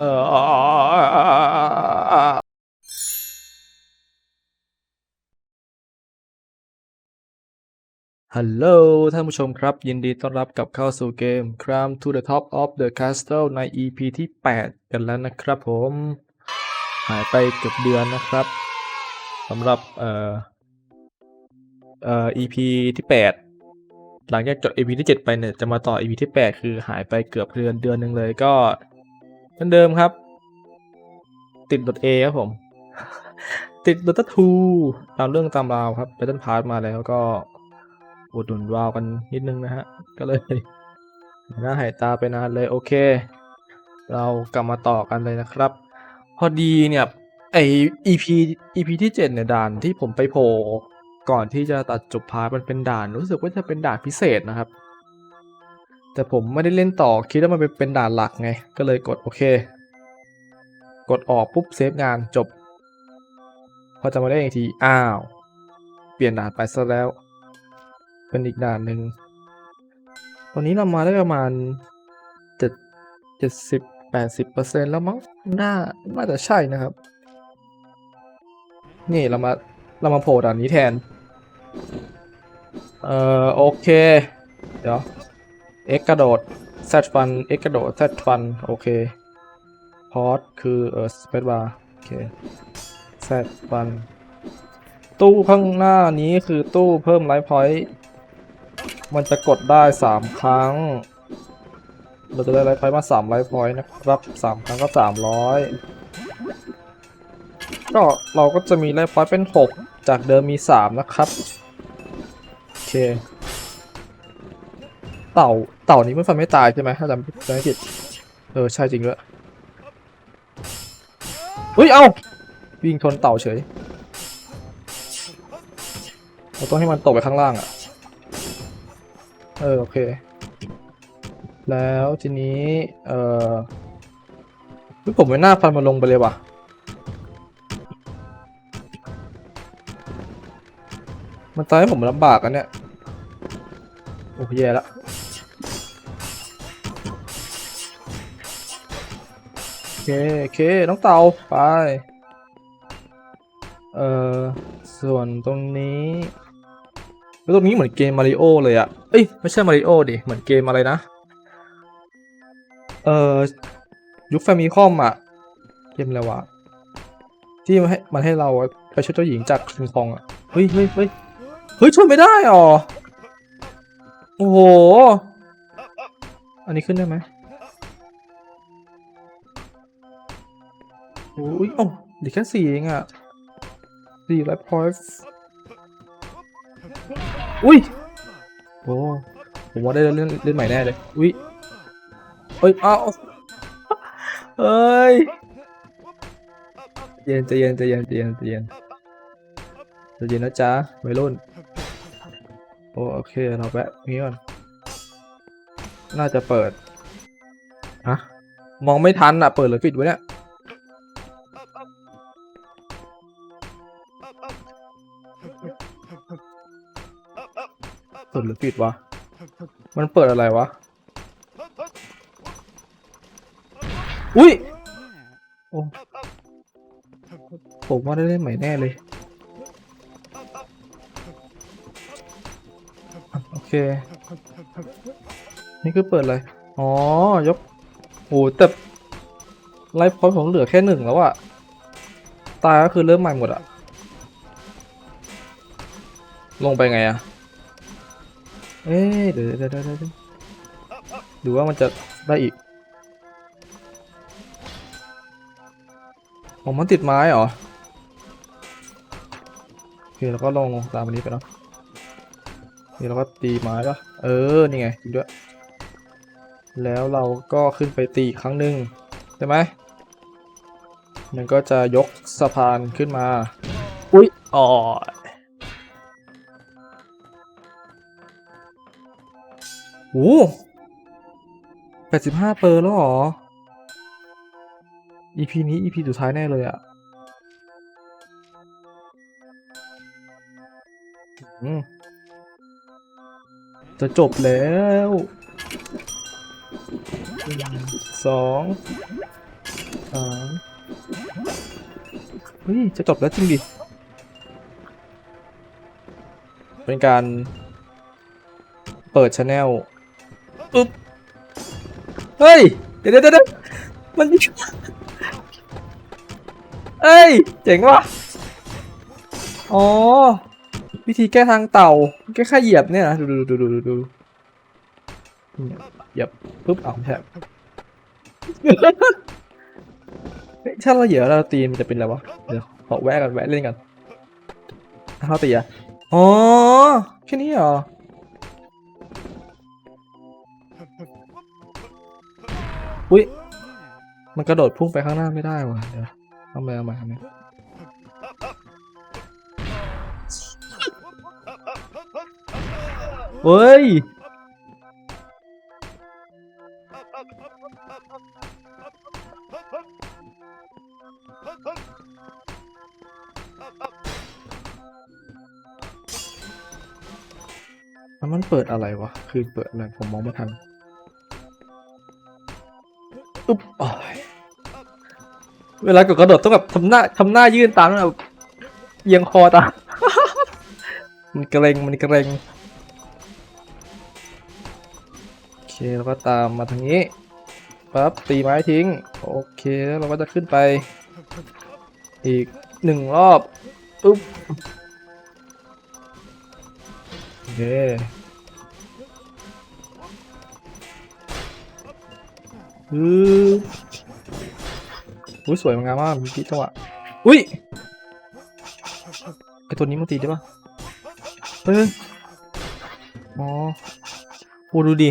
เออฮัลโหลท่านผู้ชมครับ ยินดีต้อนรับกลับเข้าสู่เกม Climb to the Top of the Castle ใน EP ที่ 8 กันแล้วนะครับผม หายไปเกือบเดือนนะครับสำหรับเอ่อเอ่อ EP ที่ 8 หลังจากจบ EP ที่ 7 ไปเนี่ยจะมาต่อ EP ที่ 8 คือหายไปเกือบเดือนเดือนหนึ่งเลยก็ เหมือนเดิมครับ ติด .A ครับผม ติด Dota 2ตามเรื่องตามราวครับ Battle Pass มาแล้วก็อุดหนุนวาวกันนิดนึงนะฮะ ก็เลยหน้าหายตาไปนานเลยโอเค เรากลับมาต่อกันเลยนะครับ พอดีเนี่ยไอ EP EP ที่ 7 เนี่ยด่านที่ผมไปโผล่ก่อนที่จะตัดจบพาร์ทมันเป็นด่านรู้สึกว่าจะเป็นด่านพิเศษนะครับ แต่ผมไม่ได้เล่นต่อคิดว่ามันเป็นเป็นด่านหลักไง ก็เลยกดโอเค กดออกปุ๊บเซฟงานจบ พอจะมาได้อีกที อ้าว เปลี่ยนด่านไปซะแล้ว เป็นอีกด่านหนึ่งตอนนี้เรามาได้ประมาณเจ็ดเจ็ดสิบแปดสิบเปอร์เซ็นแล้วมั้งน่าน่าจะใช่นะครับ นี่เรามาเรามาโผล่ด่านนี้แทน เอ่อโอเค เดี๋ยว x กระโดด z ฟัน x กระโดด z ฟัน โอเค พอสคือเออสเปซบาร์โอเค z ฟัน ตู้ข้างหน้านี้คือตู้เพิ่มไลฟ์พอยต์มันจะกดได้ 3 ครั้ง เราจะได้ไลฟ์พอยต์มา3ไลฟ์พอยต์นะครับ 3 ครั้งก็ 300 ก็เราก็จะมีไลฟ์พอยต์เป็น 6 จากเดิมมี 3 นะครับ โอเค เต่าเต่านี้มันฟันไม่ตายใช่ไหมถ้าจำจำไม่ผิดเออใช่จริงด้วยเฮ้ย เอ้าวิ่งชนเต่าเฉย เราต้องให้มันตกไปข้างล่างอะ่ะ เออ โอเค แล้วทีนี้ เออผมไม่น่าฟันมันลงไปเลยว่ะ มันตายให้ผมลำบากอันเนี้ย โอ้แย่ละ เคโอเคน้องเต่าไป เอ่อ ส่วนตรงนี้แล้วตรงนี้เหมือนเกมมาริโอเลยอะเอ้ยไม่ใช่มาริโอดิ เหมือนเกมอะไรนะ เอ่อ ยุคแฟมิคอมอะเกมอะไรวะ ที่มันให้มันให้เราไปช่วยเจ้าหญิงจากคิงคองอะเฮ้ยเฮ้ยเฮ้ยเฮ้ยช่วยไม่ได้หรอโอ้โห อันนี้ขึ้นได้ไหม โอ้ยโอ้เดี๋ยวแค่สี่เองอะสี่ไลฟ์พอยต์อุ้ยโอ้ผมว่าได้เล่นเล่นใหม่แน่เลย อุ้ยเอ้ยเอาเอ้ยเย็นใจเย็นใจเย็นใจเย็นใจเย็นใจเย็นนะจ๊ะวัยรุ่นโอโอเคเราแวะนี้ก่อนน่าจะเปิดฮะมองไม่ทันอะ เปิดหรือปิดวะเนี่ย ปิดหรือปิดวะ มันเปิดอะไรวะ อุ้ย โอ้ผมว่าได้เล่นใหม่แน่เลย โอเค นี่คือเปิดอะไร อ๋อ ยกโอ้แต่ไลฟ์พอยต์ผมเหลือแค่หนึ่งแล้วอะตายก็คือเริ่มใหม่หมดอะลงไปไงอะ เอ๊ะเดี๋ยวเดี๋ยวเดี๋ยวเดี๋ยวหรือว่ามันจะได้อีกผมมันติดไม้เหรอโอเคแล้วก็ลงลงตามอันนี้ไปเนาะนี่เราก็ตีไม้ปะเออ นี่ไงจริงด้วย แล้วเราก็ขึ้นไปตีครั้งหนึ่งใช่ไหมมันก็จะยกสะพานขึ้นมา อุ๊ยอ๋อ โอ้แปดสิบห้าเปอร์แล้วหรอ EP นี้ EP สุดท้ายแน่เลยอะจะจบแล้วสองสามเฮ้ย จะจบแล้วจริงดิ เป็นการเปิดช anel อุ๊บเฮ้ย เดี๋ยวเดี๋ยวเดี๋ยวมันเอ้ย เจ๋งว่ะ อ๋อ วิธีแก้ทางเต่าแค่แค่เหยียบเนี่ยนะดูดูดูดูดูเหยียบปุ๊บเอาแทบเฮ้ยถ้าเราเหยียบแล้วเราตีมันจะเป็นอะไรวะ เดี๋ยวขอแวะกันแวะเล่นกันถ้าเขาตีอะอ๋อ แค่นี้เหรอ อุ้ย มันกระโดดพุ่งไปข้างหน้าไม่ได้ว่ะ เดี๋ยวเอามาเอามาเอามเฮ้ย แล้วมันเปิดอะไรวะ คือเปิดอะไร ผมมองไม่ทัน อุ๊บอ้ยเวลากดกระโดดต้องแบบทำหน้าทำหน้ายื่นตามแล้วแบบเอียงคอตาม มันเกรงมันเกรงโอเคแล้วก็ตามมาทางนี้ปั๊บตีไม้ทิ้ง โอเคแล้วเราก็จะขึ้นไป อีกหนึ่งรอบอุ๊บโอเค อืออุ้ยสวยงามมากมีที่จังหวะอุ้ยไอตัวนี้มันตีได้ปะเฮ้ยอ๋อโอ้ดูดิ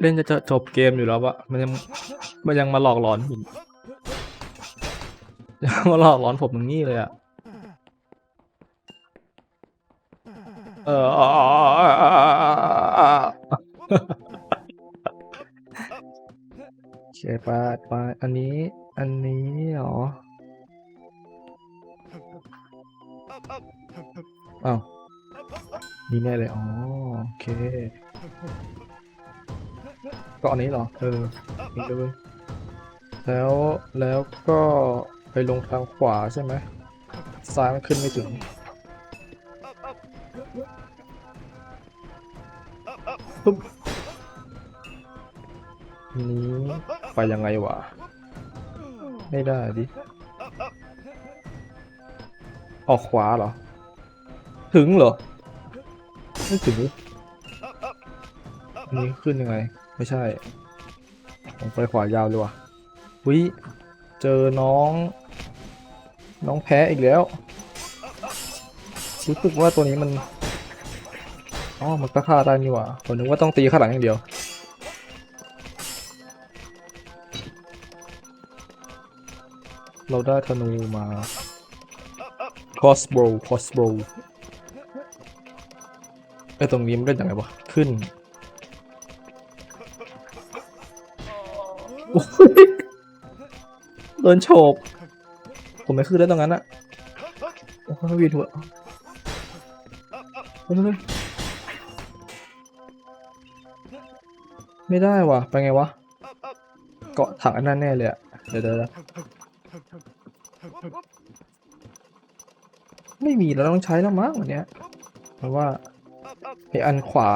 เล่นจะจะจบเกมอยู่แล้ววะมันยังมันยังมาหลอกหลอนผมยังมาหลอกหลอนผมอย่างนี้เลยอะเออ โอเคไปไปอันนี้ อันนี้เหรออ้าวนี่แน่เลย อ๋อ โอเค ก็อันนี้เหรอ เออนี่ด้วยแล้ว แล้วก็ไปลงทางขวาใช่ไหม ซ้ายมันขึ้นไม่ถึง ปุ๊บนี้ ไปยังไงวะ ไม่ได้ดิ ออกขวาเหรอ ถึงเหรอ ไม่ถึงอันนี้ขึ้นยังไง ไม่ใช่ ผมไปขวายาวเลยว่ะวิเจอน้อง น้องแพ้อีกแล้ว รู้สึกว่าตัวนี้มันอ๋อมันก็ฆ่าได้นี่หว่าผมนึกว่าต้องตีข้างหลังอย่างเดียว เราได้ธนูมา crossbow crossbow ไอ้ตรงนี้มันเป็นยังไงวะ ขึ้นโดนโฉบผมไม่ขึ้นแล้วตรงนั้นอะโอ้โหวีนหัวเฮ้ยเฮ้ยไม่ได้ว่ะ ไปไงวะ เกาะถังอันนั้นแน่เลยอะเดี๋ยวเดี๋ยวเดี๋ยว ไม่มีแล้วต้องใช้แล้วมั้งวันเนี้ยเพราะว่าไออันขวา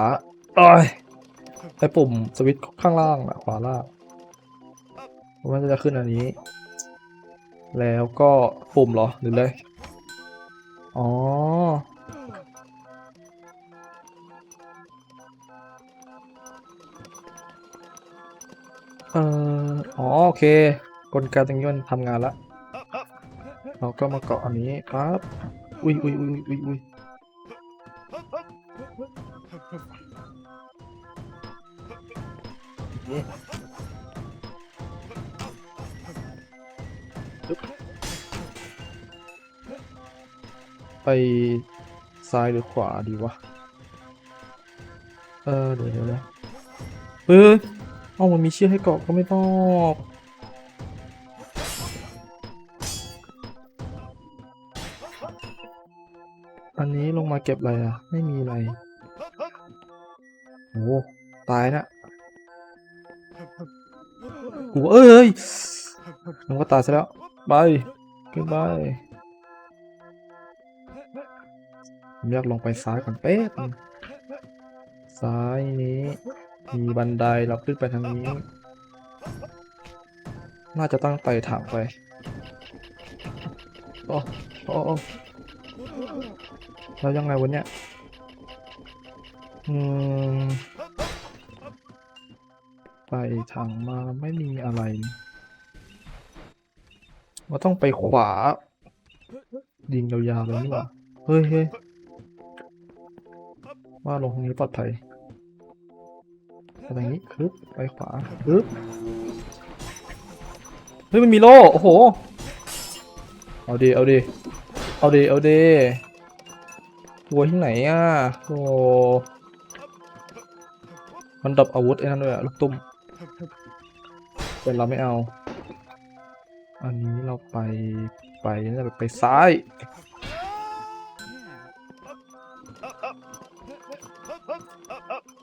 โอ้ยไอปุ่มสวิตช์ข้างล่างอะขวาล่างว่าจะขึ้นอันนี้ แล้วก็ปุ่มเหรอหรือเลยอ๋อเอออ๋อโอเค กลไกตรงนี้มันทำงานละเราก็มาเกาะอันนี้ปั๊บอุ้ยอุ้ยอุ้ยอุ้ยอุ้ยไปซ้ายหรือขวาดีวะ เออเดี๋ยวเดี๋ยวเดี๋ยวเฮ้ยเอามันมีเชือกให้เกาะก็ไม่บอก อันนี้ลงมาเก็บอะไรอะ ไม่มีอะไรโอ้ตายนะกูเอ้ยมันก็ตายซะแล้ว ไปขึ้นไปผมอยากลงไปซ้ายก่อนเป๊ะซ้ายนี้ มีบันไดเราขึ้นไปทางนี้ น่าจะตั้งไต่ถังไป โอ้โอ้ แล้วยังไงวะเนี่ยอืมไต่ถังมาไม่มีอะไรว่าต้องไปขวายิงยาวๆเลยนี่หว่าเฮ้ยเฮ้ยว่าลงตรงนี้ปลอดภัยไปทางนี้คึบไปขวาคึบเฮ้ยมันมีโล่โอ้โห เอาดีเอาดีเอาดีเอาดี วัวที่ไหนอะโอ้มันดับอาวุธไอ้นั่นด้วยอะลูกตุ้มแต่เราไม่เอา อันนี้เราไปไปน่าจะไปซ้าย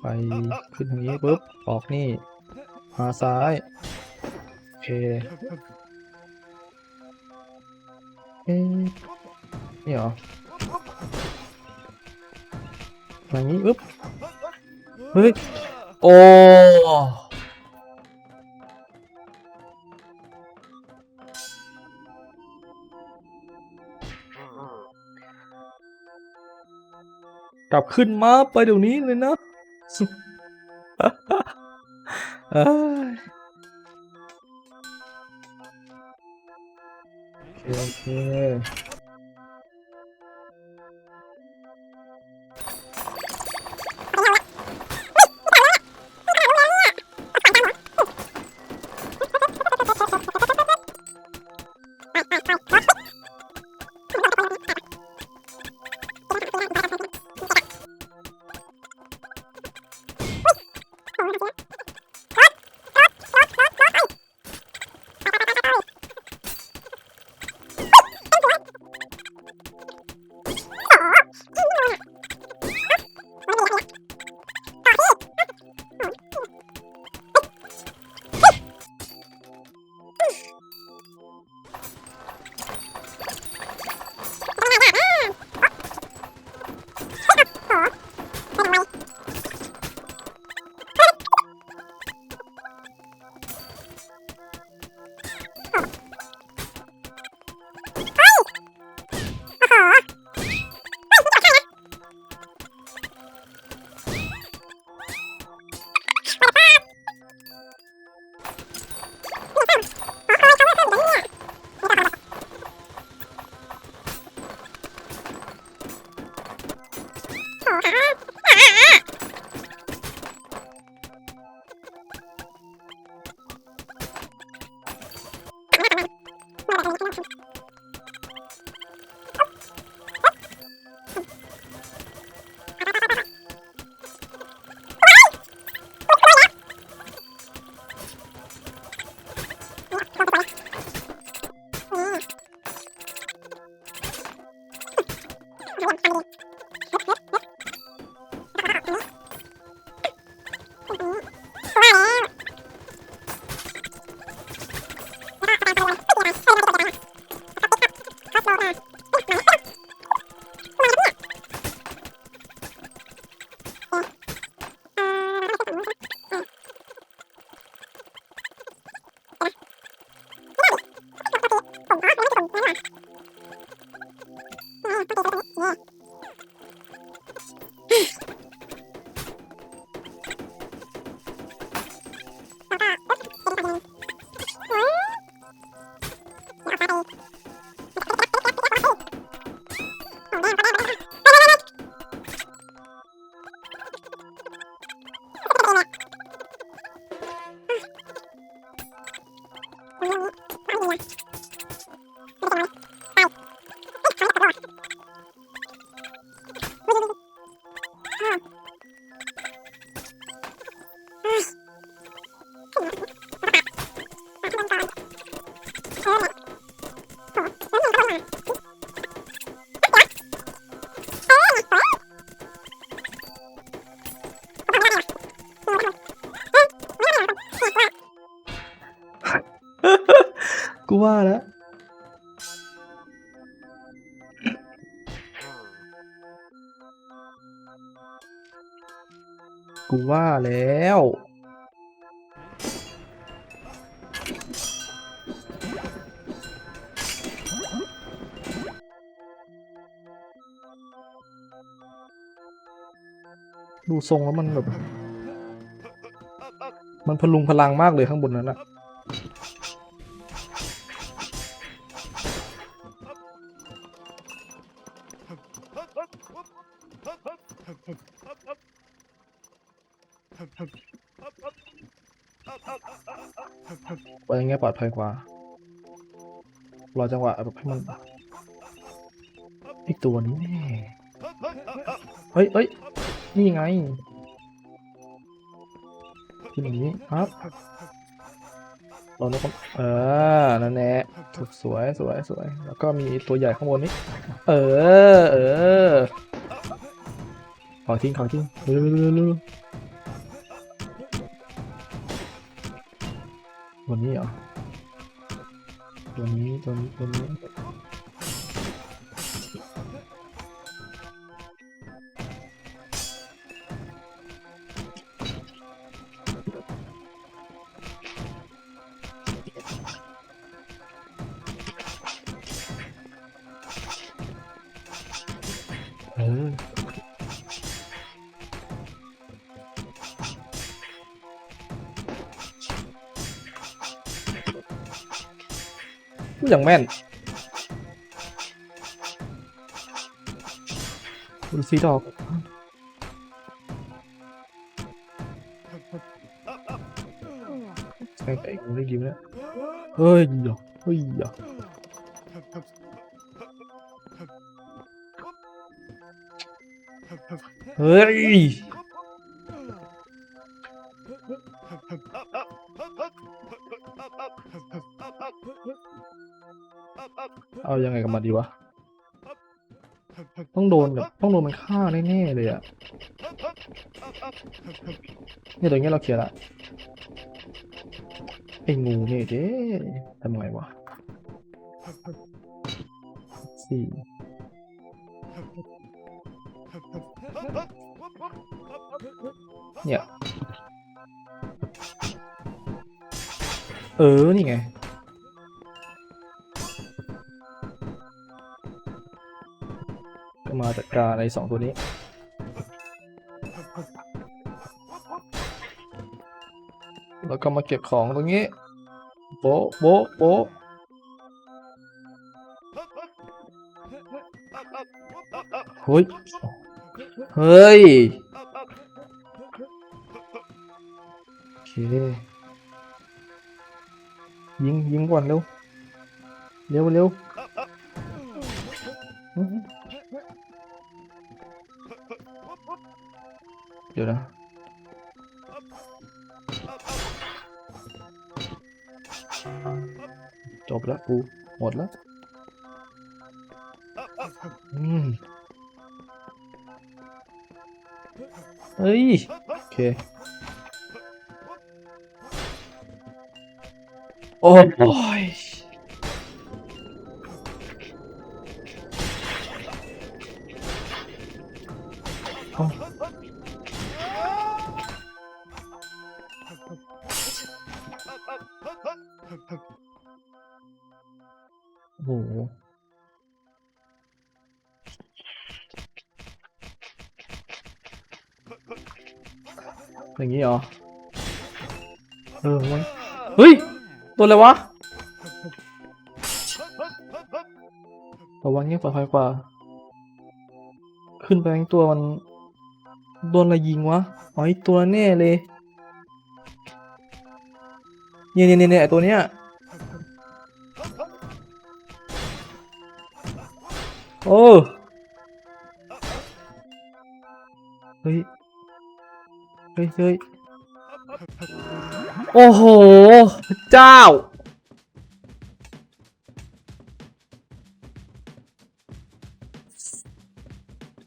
ไปขึ้นทางนี้ปุ๊บออกนี่มาซ้าย โอเคเอ๊ะนี่เหรอ ทางนี้ปุ๊บเฮ้ยโอ้กลับขึ้นมาไปเดี๋ยวนี้เลยนะเอ้ยโอเค Uh-huh. กูว่าแล้ว ดูทรงแล้วมันแบบ มันพลุงพลังมากเลยข้างบนนั้นอะ ไปอย่างเงี้ยปลอดภัยกว่า รอจังหวะแบบให้มันอีกตัวนี้แน่เฮ้ยเฮ้ยนี่ไงที่นี้ครับเราต้องเออ นั่นแหละสวยสวยสวย แล้วก็มีตัวใหญ่ข้างบนนี้ เออ เออ ขอทิ้งขอทิ้งเร็วเร็วเร็ว ตัวนี้เหรอ ตัวนี้ตัวนี้ตัวนี้ อย่างแม่นดูสีดอกแม่งแต่กูได้ยินแล้วเฮ้ยอย่าเฮ้ยอย่าเฮ้ย เอายังไงกับมันดีวะ ต้องโดนแบบต้องโดนมันฆ่าแน่ๆเลยอะเนี่ยตรงนี้เราเคลียร์ละไอ้งูนี่เด้ทำไงวะสี่เนี่ย เออ นี่ไง ก็มาจัดการไอ้สองตัวนี้ แล้วก็มาเก็บของตรงนี้ โบโบโบเฮ้ย เฮ้ย ก่อนเร็ว เร็วเร็วเดี๋ยวนะจบแล้วกูหมดแล้วอืมเฮ้ย โอเค โอ้ยเอ้าโอ้โหอย่างนี้เหรอ เออมันเฮ้ย ตัวอะไรวะระวังเงี้ยปลอดภัยกว่า ขึ้นไปทั้งตัวมัน โดนอะไรยิงวะอ๋อไอตัวแน่เลย เนี่ยเนี่ยเนี่ยตัวเนี้ย โอ้เฮ้ย เฮ้ยเฮ้ย โอ้โหพระเจ้า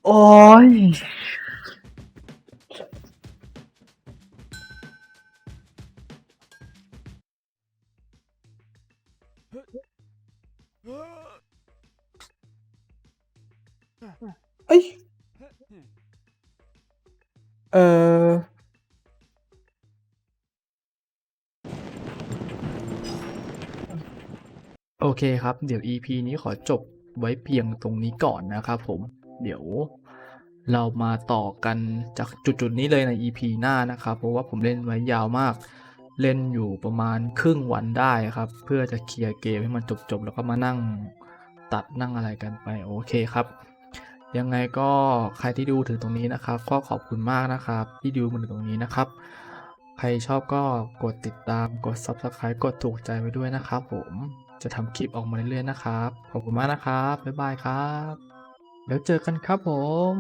โอ้ยเอ้ยเออโอ เคครับ เดี๋ยว EP นี้ขอจบไว้เพียงตรงนี้ก่อนนะครับผม เดี๋ยวเรามาต่อกันจากจุดๆนี้เลยใน EP หน้านะครับ เพราะว่าผมเล่นไว้ยาวมาก เล่นอยู่ประมาณครึ่งวันได้ครับ เพื่อจะเคลียร์เกมให้มันจบๆ แล้วก็มานั่งตัดนั่งอะไรกันไป โอเคครับ ยังไงก็ใครที่ดูถึงตรงนี้นะครับ ก็ขอบคุณมากนะครับ ที่ดูมาถึงตรงนี้นะครับ ใครชอบก็กดติดตาม กด Subscribe กดถูกใจไว้ด้วยนะครับผม จะทำคลิปออกมาเรื่อยๆนะครับ ขอบคุณมากนะครับ บ๊ายบายครับ แล้วเจอกันครับผม